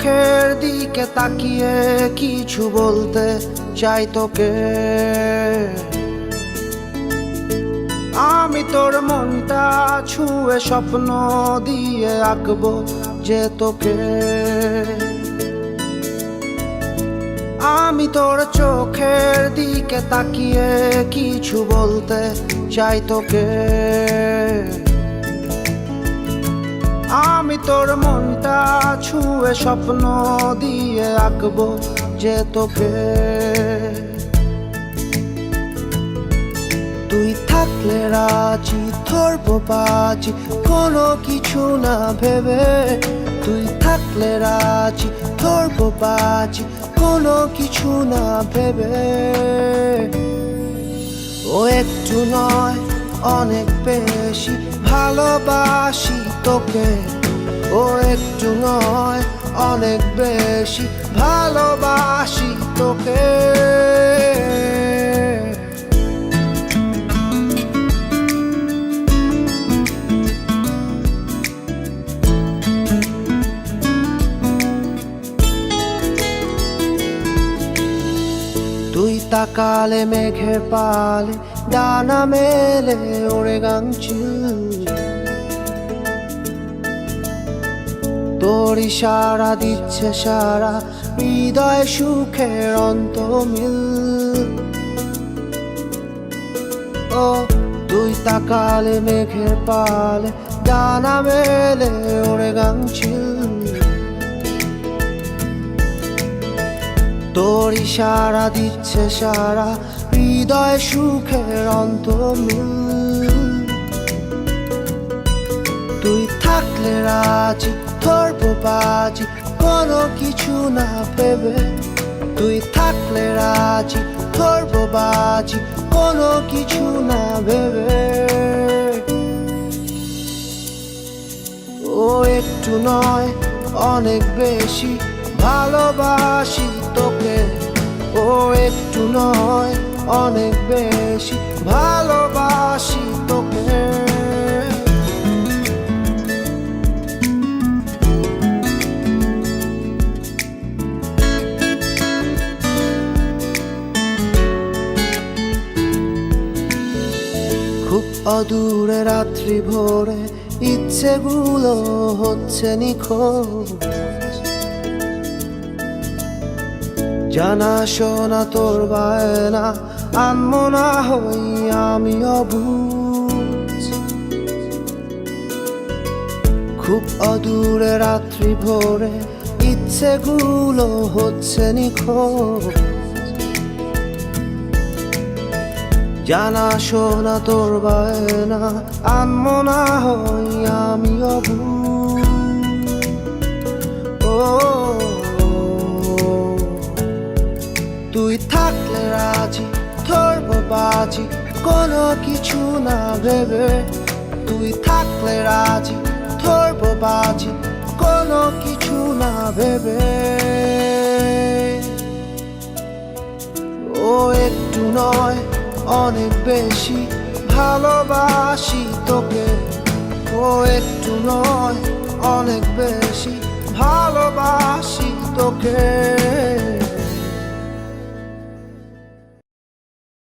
চোখের দিকে তাকিয়ে কিছু বলতে চাই তোকে। আমি তোর মনটা ছুঁয়ে স্বপ্ন দিয়ে আঁকবো যে তোকে। আমি তোর চোখের দিকে তাকিয়ে কিছু বলতে চাই তোকে। আমি তোর মনটা ছুঁয়ে স্বপ্ন দিয়ে আঁকবো যে তোকে। তুই থাকলে রাজি, ধরবো বাজি, কোনো কিছু না ভেবে। তুই থাকলে রাজি, ধরবো বাজি, কোনো কিছু না ভেবে। ও একটু নয়, অনেক বেশি ভালোবাসি তোকে। ও একটু নয়, অনেক বেশি ভালোবাসি তোকে। তুই তাকালে মেঘের পালে ডানা মেলে ওরে গাংচিল তোর ইশারা দিচ্ছে সারা, হৃদয় সুখের অন্ত মিল। ও, তুই তাকালে মেঘের পালে, ডানা মেলে ওরে গাংচিল তোর ইশারা দিচ্ছে সারা, হৃদয় সুখের অন্ত মিল। তুই থাকলে রাজি, ধরবো বাজি, কোনো কিছু না ভেবে। তুই থাকলে রাজি, ধরবো বাজি, কোনো কিছু না ভেবে। ও, একটু নয়, অনেক বেশি ভালোবাসি তোকে। ও, একটু নয়, অনেক বেশি ভালোবাসি খুব অদূরে রাত্রি ভোরে ইচ্ছেগুলো হচ্ছে নিখোঁজ। জানা শোনা তোর বায়না আনমো না হই আমি অবুঝ। খুব অদূরে রাত্রি ভোরে ইচ্ছেগুলো হচ্ছে নিখোঁজ। জানা শোনা তোর বায়না আনমো না হই আমি অবুঝ ও, তুই থাকলে রাজি, ধরবো বাজি, কোনো কিছু না ভেবে। তুই থাকলে রাজি, ধরবো বাজি, কোনো কিছু না ভেবে। ও, একটু নয় অনেক বেশি ভালোবাসি তোকে। ও একটু নয় অনেক বেশি ভালোবাসি তোকে।